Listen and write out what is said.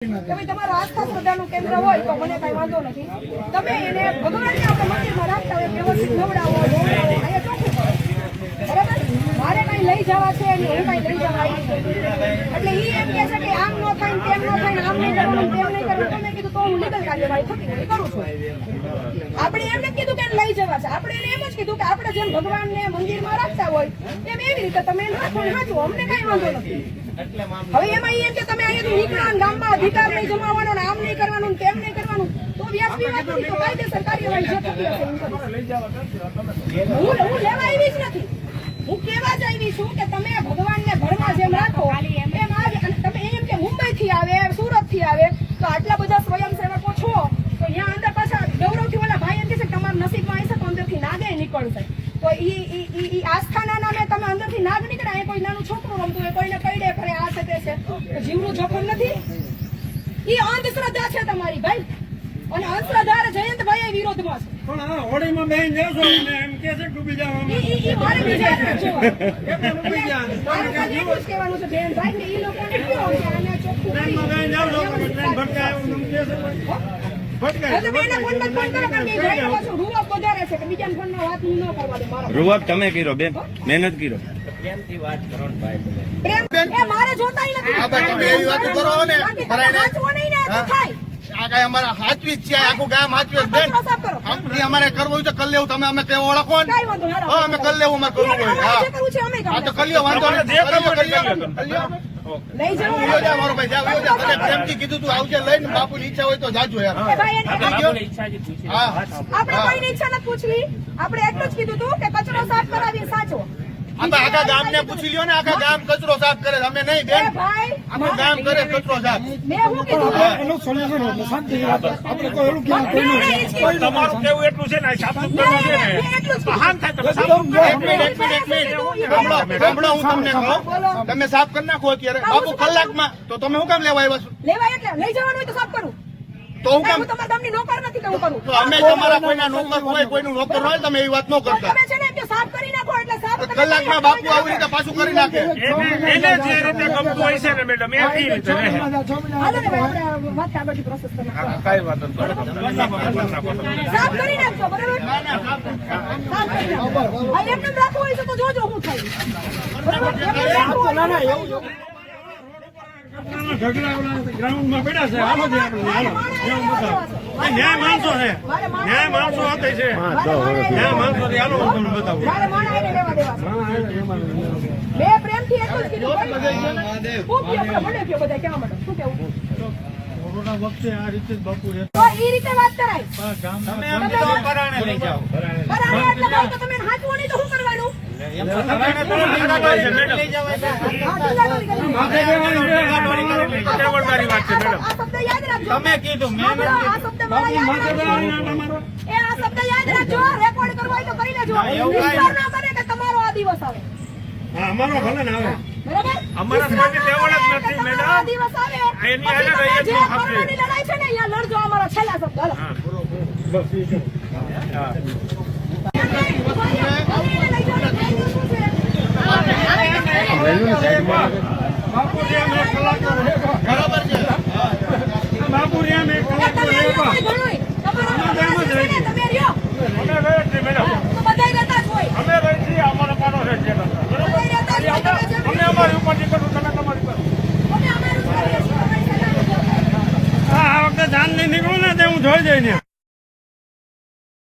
તમારું આસ્થા શ્રદ્ધાનું આપણે મારે કઈ લઈ જવા છે એટલે એમ કે આમ ન થાય તેમ ન આમ નહીં કીધું કીધું કે એને લઈ જવા છે આપણે એને એમ જ કીધું કે આપણે જેમ ભગવાનને મંદિરમાં રાખતા હોય એમ એવી રીતે તમે રાખો ને હાચવો અમને કઈ વાંધો નથી. હવે એમાં એમ કે તમે અહીંયાથી નીકળો ને ગામમાં અધિકાર નહીં જમાવવાનો ને આમ નહીં કરવાનું તેમ નહીં કરવાનું તો વ્યાજબી વાત તો કાયદેસર કાર્યવાહી જે થતી હશે હું લેવા આવી જ નથી હું કેવા જ આવી છું કે તમે ભગવાનને ઘરમાં જેમ રાખો એમ આજ અને તમે એમ કે મુંબઈ થી આવે સુરતથી આવે તો આટલા બધા સ્વયંસેવકો છો તો અહીંયા અંદર પાછા ગૌરવથી ઓલા ભાઈ એમ કે છે કે તમારા નસીબમાં હશે તો અંદરથી નાગે નીકળશે તો ઈ ઈ ઈ ઈ આસ્થાના નામે તમે અંદરથી નાગ નીકળે અહીંયા કોઈ નાનું છોકરું રમતું હોય કોઈને કઈડે કરે આ છે તે છે તો જીવનું જોખમ નથી? ઈ અંધશ્રદ્ધા છે તમારી ભાઈ. અને અંધશ્રદ્ધા જયંતભાઈ એ વિરોધમાં છે. પણ હોળીમાં બેન જાશો ને એમ કે છે ડૂબી ઈ- ઈ- મારે જોવાનું. ડૂબી મારે ખાલી કહેવાનું છે બેન ભાઈ કે ઈ લોકોને કહો કે ચોખ્ખું કરી બેન જાવ છો તો ભટકાય એવું એમ કે છે. રૂવાબ વધારે છે કે બીજાના ફોનમાં વાત હું ન કરવા દે મારા રૂવાબ તમે કર્યો બેન. મહેનત કર્યો. પ્રેમ એ મારે જોતાય નથી. હા, ભાઈ, તમે એવી વાતો કરો ને, બાકી તમે ભરાઈને. વાંચવો નહીં ને તો હા. થાય. આ કઈ અમારા હાચવી જ છે આખું ગામ હાચવી જ બેન કચરો સાફ કરો. આમથી અમારે કરવું હોય તો કરી લેવું તમે અમે કેવો ઓળખો ને. અમે કરી લેવું અમારે કરવું હોય. હા. છે તો લઈશું. વાંધો લઈ જવું વયો જા મારો ભાઈ જા વયો જા. તને પ્રેમથી કીધું તું આવજે લઈને બાપુની ઈચ્છા હોય તો જાજો યાર. આપણે કોઈની ઈચ્છા નથી પૂછવી. આપણે એટલું જ કીધું તું કે કચરો સાફ કરાવી સાચો. આ આખા ગામ ને પૂછી લ્યો ને આખા ગામ કચરો સાફ કરે અમે નહીં બેન. ભાઈ આખું ગામ કરે કચરો સાફ. એનું સોલ્યુશન શાંતિ. આપણે કોઈ એવું. તમારું કેવું એટલું છે ને કરવું છે થાય તમે એક મિનિટ એક મિનિટ એક મિનિટ સાંભળો સાંભળો હું તમને કહું તમે સાફ કરી નાખો અત્યારે. બાપુ કલાકમાં તો તમે હું કામ લેવા આવ્યા છો? લેવા એટલે. લઈ જવાનું હોય તો સાફ કરું. તો હું કામ તમારા ગામની નોકર નથી કે હું કરું. અમે તમારા કોઈના નોકર હોય કોઈનું નોકર હોય તમે એવી વાત ન કરતા તમે છે ને એમ કે સાફ કરી નાખો એટલે સાફ તો તમે કલાકમાં બાપુ આવી રીતે પાછું કરી નાખે. એને એને જે રીતે ગમતું હોય છે ને મેડમ એ રીતે ને. કઈ વાત નથી સાફ કરી નાખજો બરાબર? સાફ કરી નાખો એમને રાખવું હોય તો જોજો હું થાય. બરાબર? એમને એમ રાખવું હોય તો જોજો. ઢગલા ઓલા ગ્રાઉન્ડમાં પડ્યા છે હાલો જે આપણે હાલો એવું બતાવો. આ ન્યાય માણસો છે ન્યાય માણસો હાથે છે ન્યાય માણસો છે. હાલો હું તમને બતાવું મારે માણસ આઈને લેવા દેવા છે. મેં પ્રેમથી એટલું જ કીધું ખૂબ પ્યો, મને પ્યો બધા કહેવા માટે. શું કેવું? કોરોના વખતે આ રીતે જ બાપુ તો ઈ રીતે વાત કરાય. તમે પરાણે એટલે ભાઈ તો તમે એને હાંચવો તો શું કરવાનું? તમે કીધું અમારો ભલે ને અમારા લડજો અમારા છેલ્લા શબ્દ જાન લઈ નીકળું ને તે હું જોઈ જઈને.